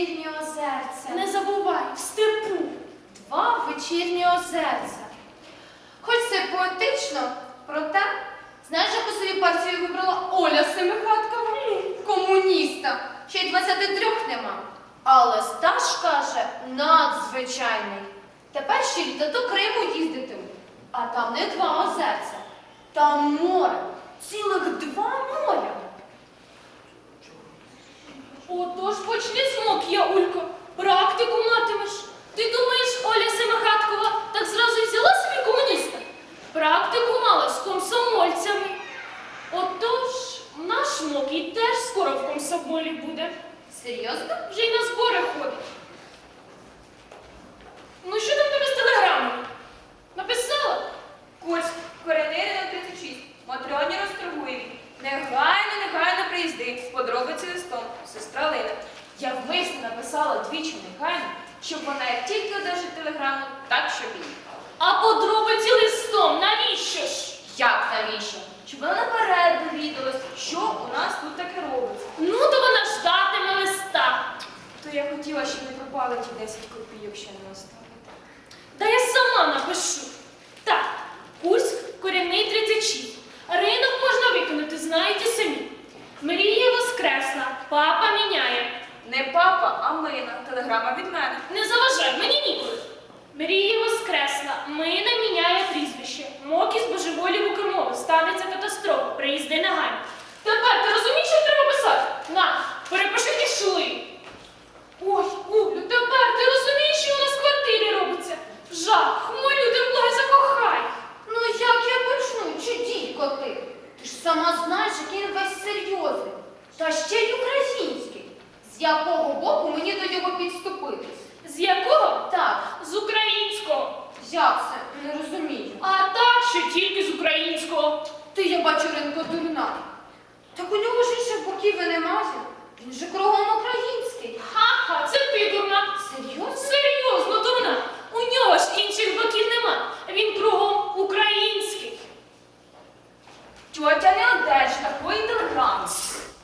вечірні озерця. Не забувай, в степу. Два вечірні озерця. Хоч це поетично, проте, знаєш, яку собі партію вибрала Оля Семихаткова? Комуніста. Ще й 23 нема. Але стаж каже надзвичайний. Тепер ще літо до Криму їздитиму. А там не два озерця. Там море. Цілих два моря. Отож почни з Мокія, Улько. Практику матимеш. Ти думаєш, Оля Семихаткова так зразу взяла собі комуніста? Практику мала з комсомольцями. Отож, наш Мокій теж скоро в комсомолі буде. Серйозно? Вже й на збори ходить. Ну що там тебе з телеграмою? Написала? Курськ, Коренирина 36, Матрьоні. Негайно, негайно приїзди подробиці листом, сестра Лина. Я вмисно написала двічі негайно, щоб вона як тільки одержить телеграму, так щоб їхала. А подробиці листом, навіщо ж? Як навіщо? Щоб вона наперед довідалась, що у нас тут таке робиться. Ну, то вона ждатиме листа. То я хотіла, щоб не пропали ті 10 копійок, що не оставити. Та я сама напишу. Так, Курськ, корінний 36. Ринок можна виконати, знаєте самі. Мрія воскресла, папа міняє. Не папа, а мина. Телеграма від мене. Не заважай, мені ніколи. Мрія воскресла, мина міняє прізвище. Мокі з божеволів у станеться катастрофа, приїзди негайно. Тепер ти розумієш, що треба писати? На, перепиши дійшли. Ой, Улю, тепер ти розумієш, що у нас в квартирі робиться? Жах, молю, ти благай закохай. Ну як я почну, чуділько ти? Ж сама знаєш, який він весь серйозний. Та ще й український. З якого боку мені до нього підступитись? З якого? Так, З українського. як це? Не розумію. А так, що тільки з українського. Ти, я бачу, ринко дурна. Так у нього ж інших боків і немає. Він же кругом український. Ха-ха, це ти дурна. Серйозно? Серйозно, дурна. У нього ж інших боків нема. Він кругом український. Тьотя не одержить такої телеграми.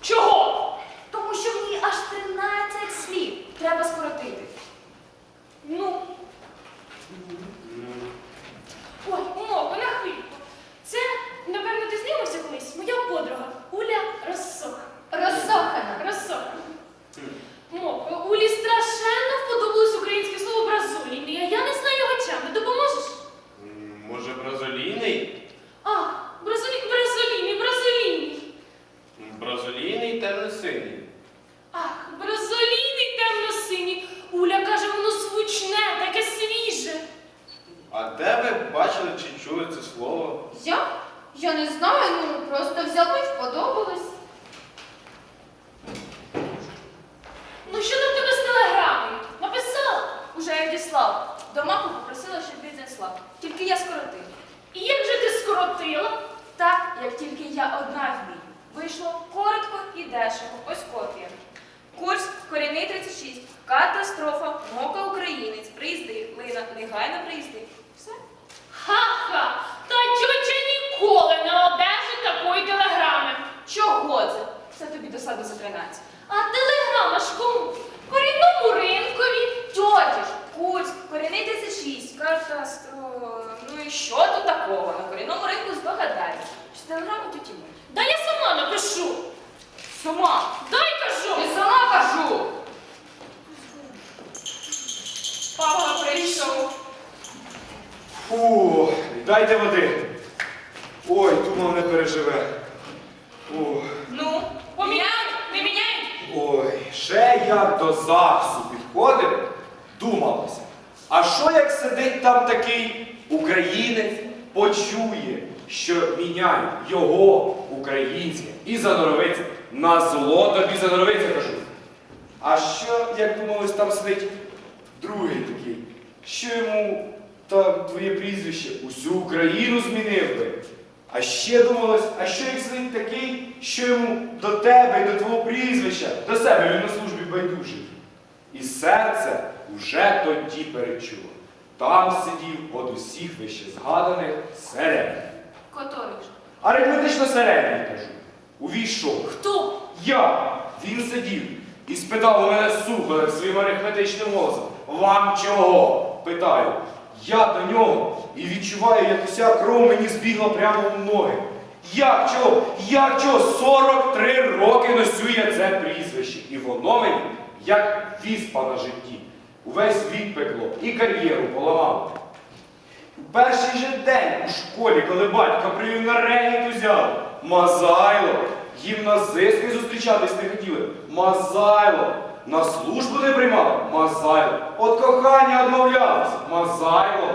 Чого? Тому що в ній аж 13 слів. Треба скоротити. Ну. Ой, Моко, на хвильку. Це, напевно, ти знайомився колись? Моя подруга Уля Розсоха. Розсохана. Розсоха. Моко, Улі страшенно вподобалось українське слово бразоліний, а я не знаю його чами. Допоможеш? М, Може, бразолійний? А, бразолі... бразоліний, бразоліний. М, Бразолійний темно-синій. Ах, бразоліний темно-синій. Уля каже, воно звучне, таке свіже. А де ви бачили чи чули це слово? Я? Я не знаю, ну просто взяли, вподобалось. Ну що там в тебе з телеграмою? Написала? Уже відіслав. До мами попросила, щоб віднесла. Тільки я скоротив. І як же ти скоротила? Так, як тільки я одна вмію. Вийшло коротко і дешево. Ось копія. Курс корінний 36. Катастрофа. Мока українець. Приїзди. Лина. Негайно приїзди. Все. Ха-ха! Та тьотя ніколи не одержить такої телеграми. Чого це? Це тобі досаду за 13. А телеграма ж кому? Корінному ринкові. Тьоті ж, курс, корінний 36, катастрофа. Ну і що тут такого? На корінному ринку здогадайся. Що телеграму тут і ми. Да я сама напишу. Сама. Дай кажу. Я сама кажу. Папа прийшов. Фу, дайте води. Ой, думав, не переживе. Ой, Ну, Поміняють? Не міняють? ой, ще як до ЗАГСу підходив, думалося. А що як сидить там такий українець, почує, що міняють його українське і заноровиться. На зло тобі заноровиться, кажу. А що, як думалось, там сидить другий такий, що йому там твоє прізвище усю Україну змінив би. А ще думалось, а що як сидить такий, що йому до тебе і до твого прізвища, до себе він на службі байдужий. І серце уже тоді перечуло. Там сидів од усіх вище згаданих середній. Котрий ж? Арифметично середній, кажу. Увійшов. Хто? Я, він сидів і спитав мене сухо своїм арифметичним голосом. Вам чого? Питаю. Я до нього і відчуваю, як уся кров мені збігла прямо в ноги. Як чого? Як чого? 43 роки носю я це прізвище. І воно мені, як віспа на житті. Увесь вік пекло і кар'єру поламало. У перший же день у школі, коли батько привів на регіт узяв, Мазайло, гімназистки зустрічатись не хотіли. Мазайло, на службу не приймали. Мазайло, от кохання відмовлялись. Мазайло.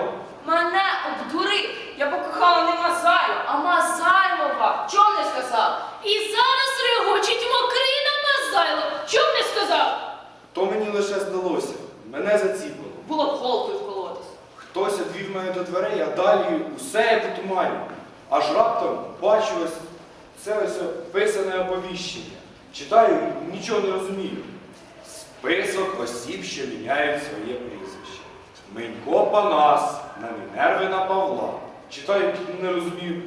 Мене обдурив. Я покохала не Мазайло, а Мазайлова. Чом не сказав? І зараз регочить Мокрина Мазайло. Чом не сказав? То мені лише здалося. Мене заціпило. Було б голкою вколотись. Хтось відвів мене до дверей, а далі усе як у тумані. Аж раптом бачу ось це ось писане оповіщення. Читаю, нічого не розумію. Список осіб, що міняють своє прізвище. Менько Панас на Мінерви на Павла. Читаю, не розумію.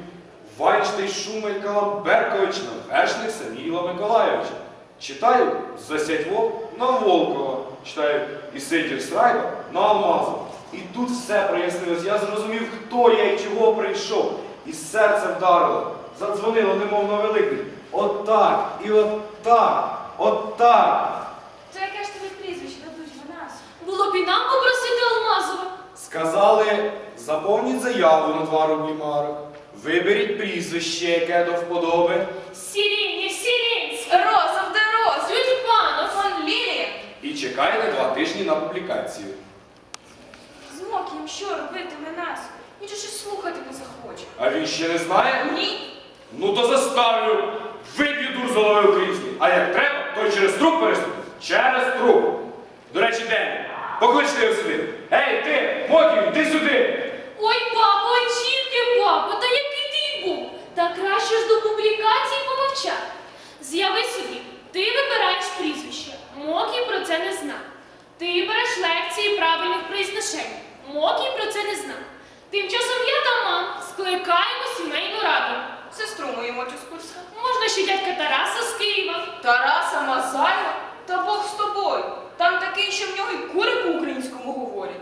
Вайнштейн Шумелька Беркович на вершник Саміла Миколайовича. Читаю Засядьво на Волкова. Читаю і Сидір Срайба на Алмазова. І тут все прояснилось. Я зрозумів, хто я і чого прийшов. І серце вдарило. Задзвонило, немов на великий. Отак, і отак, отак. То яке ж тобі прізвище дадуть в нас? Було б і нам попросити Алмазова. Сказали, заповніть заяву на два рублі марок. Виберіть прізвище, яке до вподоби. Сірінів, Сірінський. Роза в дорозі. Тюльпанов. Фон Лілія. І чекайте два тижні на публікацію. Змок їм що робитиме нас? Він же щось слухати не захоче. А він ще не знає? Ні. Ну то заставлю. Виб'ю дур з голови української. А як треба, то й через труп переступ. Через труп. До речі, Дені, покличте його сюди. Ей, ти, Мотів, йди сюди. Ой, папа, ой, тільки, папа, та який ти був? Та краще ж до публікації помовчати. З'яви собі, ти вибираєш прізвище. Мокій про це не знав. Ти береш лекції правильних произношень. Мокій про це не знав. Тим часом я та мам скликаємо сімейну раду. Сестру мою Тимочу з Курська. Можна ще дядька Тараса з Києва. Тараса Мазаєва? Та Бог з тобою. Там такий, що в нього й кури по-українському говорять.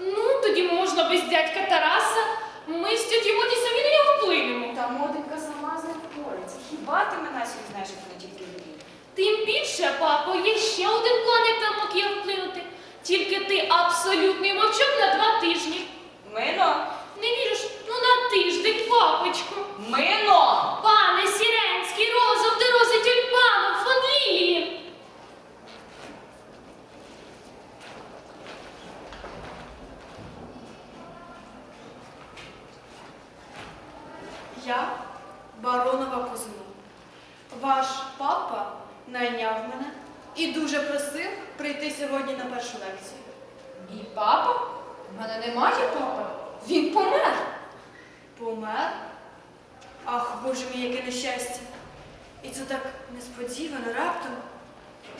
Ну, тоді можна без дядька Тараса. Ми з тьоті Моді самі на нього вплинемо. Та моденька сама з ним. Хіба ти мене сьогодні знаєш, як вона тільки любить? Тим більше, папо, є ще один план, як там мог я вплинути. Тільки ти абсолютний мовчок на два тижні. Мино! Не віриш? Ну на тиждень, папочку. Мино! Пане Сіренський, розов, де рози тюльпану, фон лілії. Я баронова Кузьма. Ваш папа найняв мене і дуже просив прийти сьогодні на першу лекцію. Мій папа? У мене немає папи. Він помер. Помер? Ах, боже мій, яке нещастя. І це так несподівано, раптом.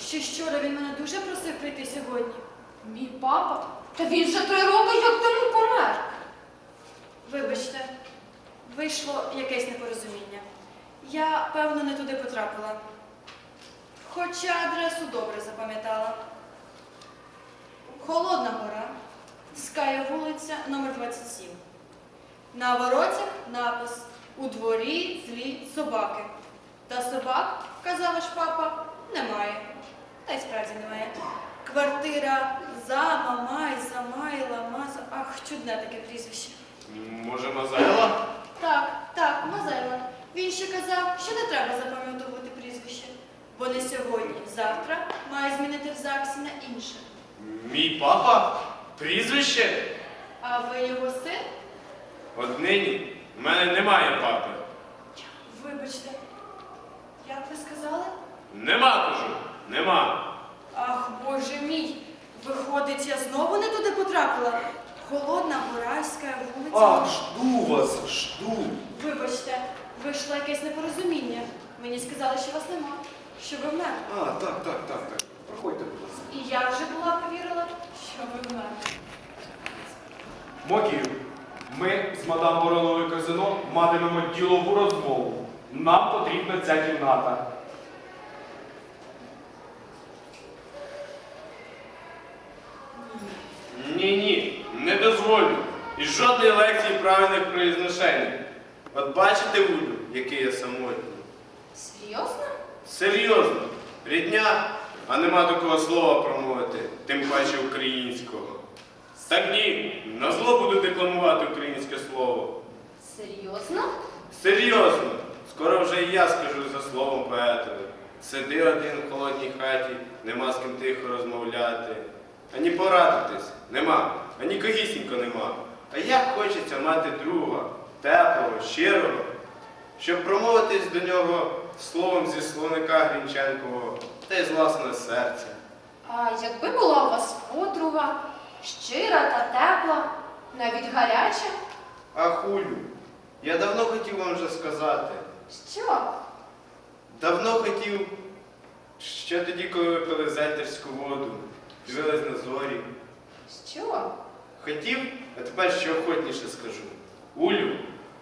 Ще вчора він мене дуже просив прийти сьогодні. Мій папа? Та він вже три роки як тому помер. Вибачте, вийшло якесь непорозуміння. Я, певно, не туди потрапила. Хоча адресу добре запам'ятала. Холодна гора, Ская вулиця, номер 27. На воротях напис У дворі злі собаки. Та собак, казала ж папа, немає. Та й справді немає. Квартира за мамай, замайла, маза. Ах, чудне таке прізвище. Може, Мазайла? Так, так, Мазайла. Він ще казав, що не треба запам'ятовувати прізвище. Бо не сьогодні, завтра має змінити в ЗАГСі на інше. Мій папа? Прізвище? А ви його син? От нині в мене немає папи. Вибачте, як ви сказали? Нема, кажу, нема. Ах, боже мій, виходить, я знову не туди потрапила. Холодна Горайська вулиця. А, жду вас, жду. Вибачте, вийшло якесь непорозуміння. Мені сказали, що вас нема, що ви вмер. А, так, так, так, так. Проходьте, будь ласка. І я вже була повірила, що ви вмер. Мокію, ми з мадам Вороновою казино матимемо ділову розмову. Нам потрібна ця кімната. Ні, ні, не дозволю. І жодної лекції правильних произношень. От бачите, Улю, який я самотній. Серйозно? Серйозно, рідня, а нема такого слова промовити, тим паче українського. Так ні, на зло буду декламувати українське слово. Серйозно? Серйозно, скоро вже і я скажу за словом поетові. Сиди один в холодній хаті, нема з ким тихо розмовляти. Ані порадитись, нема, ані когісінько нема. А як хочеться мати друга, теплого, щирого, щоб промовитись до нього словом зі словника Грінченкового та й з власного серця. А якби була у вас подруга, щира та тепла, навіть гаряча, А хулю, я давно хотів вам вже сказати. що? Давно хотів, ще тоді, коли ви пили зельтерську воду, дивились на зорі. Що? Хотів, а тепер ще охотніше скажу. Улю,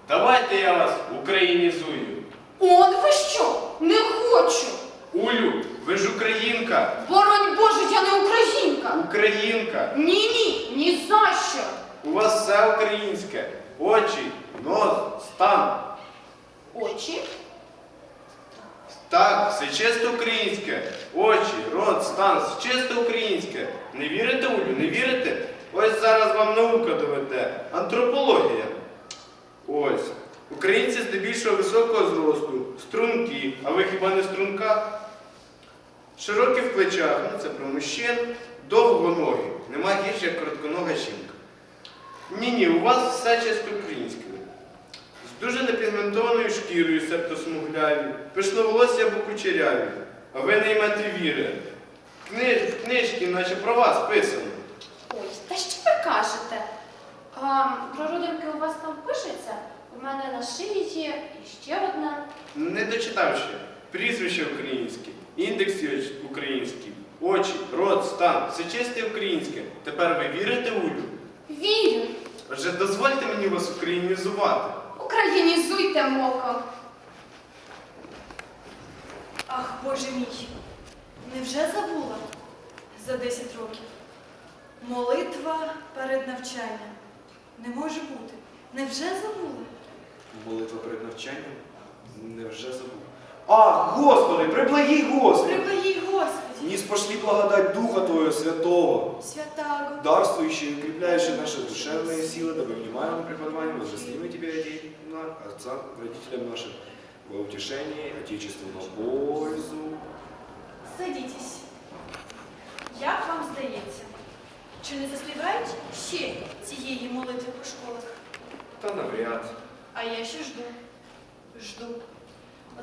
давайте я вас українізую. Он ви що? Не хочу! Улю, ви ж українка, Боронь Боже, я не українка! українка. Ні, ні, ні за що! У вас все українське. Очі, нос, стан. Очі? Так, все чисто українське. Очі, рот, стан, все чисто українське. Не вірите, Улю, не вірите? Ось зараз вам наука доведе. Антропологія. Ось. Українці здебільшого високого зросту, струнки, а ви хіба не струнка? Широкі в плечах, ну це про мужчин, довго ноги. Нема гірше, як коротконога жінка. Ні-ні, у вас все чисто українське. З дуже непігментованою шкірою, себто смугляві, пишноволосся або кучеряві, а ви не ймете віри. Книж, в книжки, наче про вас писано. Ой, та що ви кажете? А, про родинки у вас там пишеться? У мене на шиї є і ще одна. Не дочитав ще. Прізвище українське, індекс український, очі, рот, стан, все чисте українське. Тепер ви вірите Улю? Вірю. Отже, дозвольте мені вас українізувати. Українізуйте моко. Ах, Боже мій, невже забула за 10 років? Молитва перед навчанням. Не може бути. Невже забула? Молитва перед навчанням? Невже забув? Ах, Господи, приблагій Господи! Приблагій Господі, Низ пошли благодать Духа Твоего Святого, святаго, дарствующий и укрепляющий наши душевные силы, дабы внимаемым преподаванием возрастим Тебе, Отечественно, Отцам, родителям нашим, во утешении, Отечеству на пользу. садітесь. Як вам здається, чи не заспівають ще цієї молитви по школах? Та навряд. А я ще жду. Жду.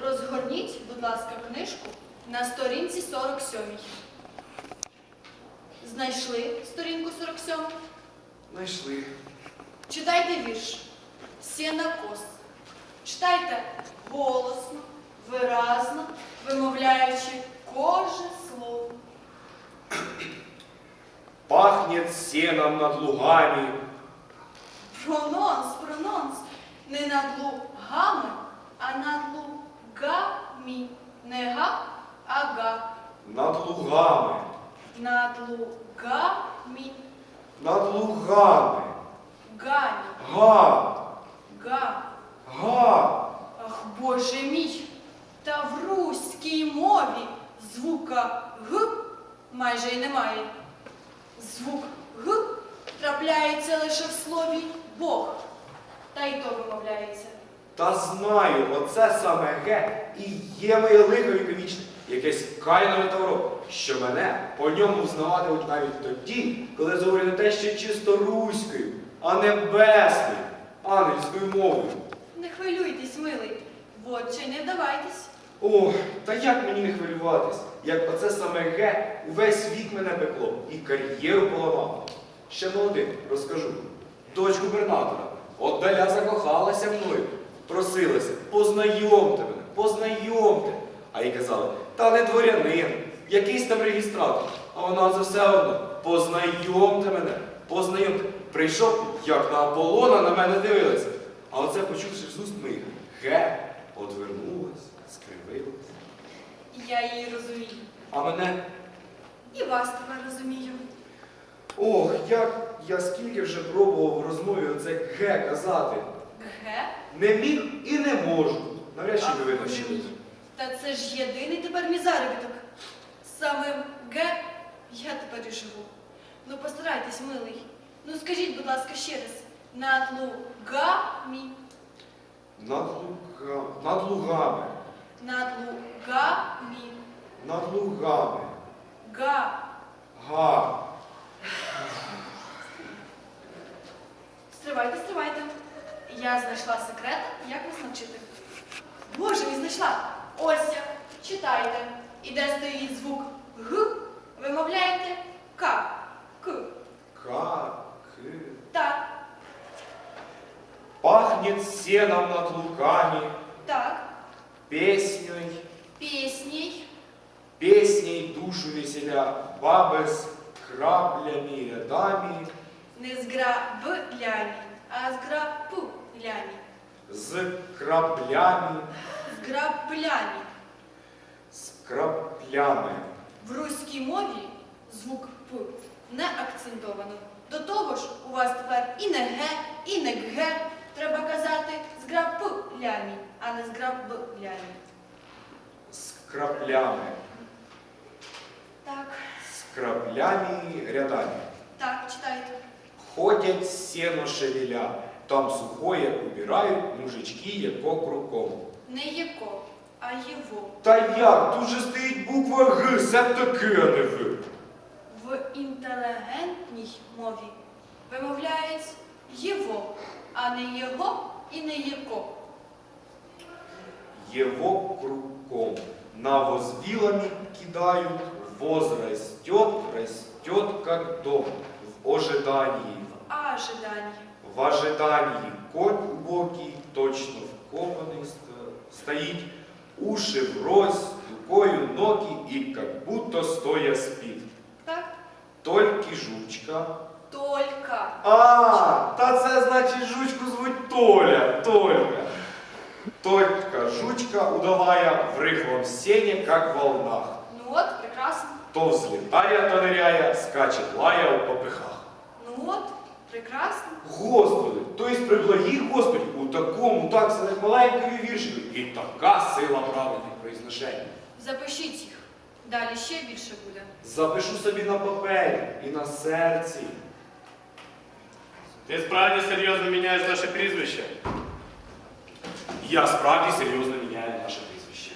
Розгорніть, будь ласка, книжку на сторінці 47. Знайшли сторінку 47? Знайшли. Читайте вірш. Сінокос. Читайте голосно, виразно, вимовляючи кожне слово. Пахнет сеном над лугами, Прононс, прононс. Не над лугами, а над лугами. Не га, а га. над лугами, Над лугами. Над лугами. Гані. Га, Га. га. Ах, Боже мій! Та в руській мові звука Г майже й немає. Звук Г трапляється лише в слові Бог. Та й то вимовляється. Та знаю, оце саме ге і є моє лихо віковічне, якесь кайнове тавро, що мене ньому навіть тоді, коли говорю не те ще чисто руською, а небесною, ангельською мовою. Не хвилюйтесь, милий, в очі не вдавайтесь. О, та як мені не хвилюватись, як оце саме ге увесь вік мене пекло і кар'єру поламало. Ще молодим розкажу. Дочь губернатора отдаля закохалася мною, просилася, познайомте мене, познайомте. А їй казали, та не дворянин, якийсь там реєстратор. А вона за все одно, познайомте мене, познайомте. Прийшов, як на Аполлона на мене дивилася. А оце почувши з уст моїх, ге, одвернулась, скривилась. Я її розумію. А мене, І вас тепер розумію. ох, як я скільки вже пробував в розмові оце ге казати. Ге? Не міг і не можу. Навряд чи Ах, ви Боже Та це ж єдиний тепер мій заробіток. Самим Г я тепер і живу. Ну постарайтесь, милий. Ну скажіть, будь ласка, ще раз. Над лугами, Над, луга... над лугами, над лугами, над лугами. га. Га. Стривайте, стривайте. Я знайшла секрет, як вас навчити. Боже, мій знайшла. Ось. Читайте. І де стоїть звук Г, вимовляєте К. К. Ка. К. Так, Пахнет сеном над лугами, так. песней, Пісній. песней душу веселя, бабы с краблями и рядами, Не з граблями, а з граплями. с краблями, З граблями. с краплями. В руській мові звук П не акцентовано. До того ж, у вас тепер і не ге, і не ге. Треба казати з граплями, а не з граблями. С Так, с краплями рядами. так, читайте. Ходять сено шевеля, там сухое убирають мужички, яко кругом. Не єко, а єво. Та як? Тут же стоїть буква Г, це таке, а не В. В інтелігентній мові вимовляють єво, а не його і не єко. Его кругом. Навоз вилами кидают, воз растет, растет, как дом. В ожидании, В ожиданні. в ожидании конь убогий, точно вкопанный sto- стоит, уши врозь, рукою ноги и как будто стоя спит. Так? Тільки жучка. Толька. А, та це значить жучку звуть Толя, Толька. Только жучка удалая в рыхлом сене, как в волнах. Ну от, прекрасно. То взлетая, то ныряя, скачет лая у попыхах. Ну от, прекрасно. Господи, то есть при благій Господі у такому так самих маленькому віршику і така сила правильних произношень. Запишіть їх. Далі ще більше буде. Запишу собі на папері і на серці. Ти справді серйозно міняєш наше прізвище? Я справді серйозно міняю наше прізвище.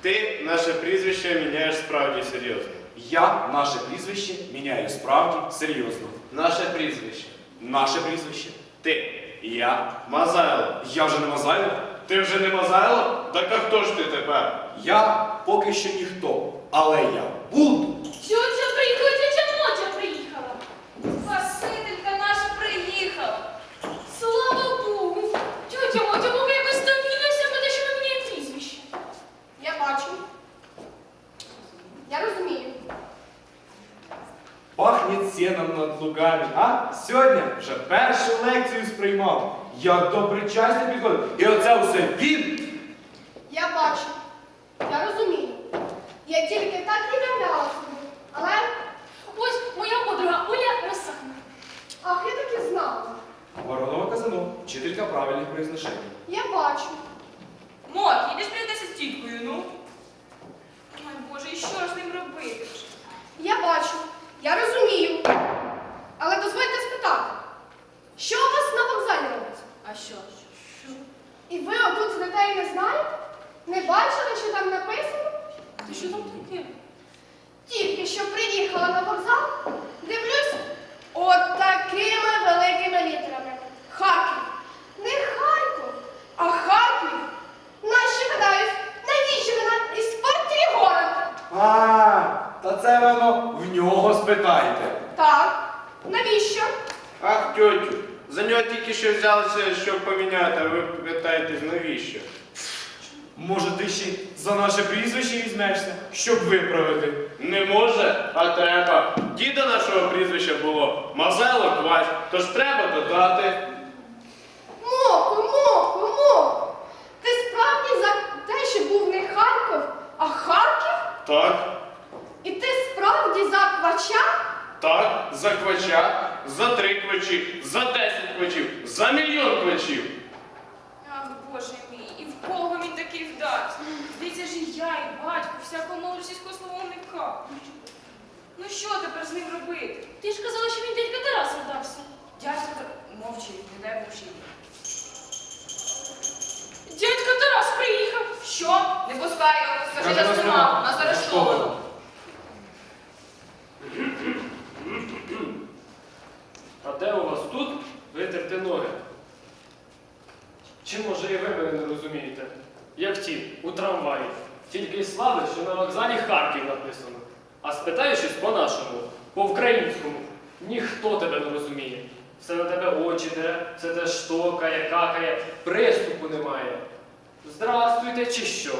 Ти наше прізвище міняєш справді серйозно. Я наше прізвище міняю справді серйозно. Наше прізвище. Наше прізвище. Ти. Я. Мазайло. Я вже не Мазайло. Ти вже не Мазайло? Так а хто ж ти тепер? Я поки що ніхто. Але я буду. Тьотя приїхала, тьотя Мотя приїхала. Спасителька наша приїхала. Слава Богу. Тьотя Мотя, Бога якось довідався про те, що ми міняємо прізвище. Я бачу. Я розумію. Пахнет сеном над лугами. А сьогодні вже першу лекцію сприймав. Як до причастя підходить. І оце усе він. Я бачу. Я розумію. Я тільки так і являла собі. Але, Ось моя подруга Оля Росана. ах, я так і знала. Воронова казано, вчителька правильних произношень. Я бачу. Мот, їдеш прийдеться з тіткою, ну. Ой, Боже, і що ж з ним робити? вже? Я бачу. Я розумію. Але дозвольте спитати, що у вас на вокзалі робиться? А що? І ви отут сидите і не знаєте? Не бачили, що там написано? Ти що там таке? Тільки що приїхала на вокзал, дивлюсь, от такими великими літерами. Харків. Не Харків, а Харків. Наші гадають, навіщо вона із партії город? А, та це воно в нього спитайте. Так, навіщо? Ах, тьотю, за нього тільки що взялися, щоб поміняти, а ви питаєтесь, навіщо? Може, ти ще за наше прізвище візьмешся, щоб виправити. Не може, а треба. Діда нашого прізвища було Мазайло Квач, тож треба додати. Моку, моку, моку. Ти справді за те, що був не Харків, а Харків? Так, І ти справді за квача? так, за квача, за три квачі, за десять квачів, за мільйон квачів. Ах, Боже мій, кого він такий вдасть. Здається ж і я, і батько, всякого мову словоника. Ну що тепер з ним робити? Ти ж казала, що він дядька Тарас вдався. Дядько, та- мовчи, не дай мовчи. Дядька Тарас приїхав. Що? Не пускай його, скажи, Каже, я знімав, нема. нас арештовано. А де у вас тут витерти ноги? Чи може і ви мене не розумієте? Як ті, у трамваї. Тільки й слави, що на вокзалі Харків написано. А спитаю щось по-нашому, по-українському. Ніхто тебе не розуміє. Все на тебе очі дере, все те штокає, какає, приступу немає. Здрастуйте чи що?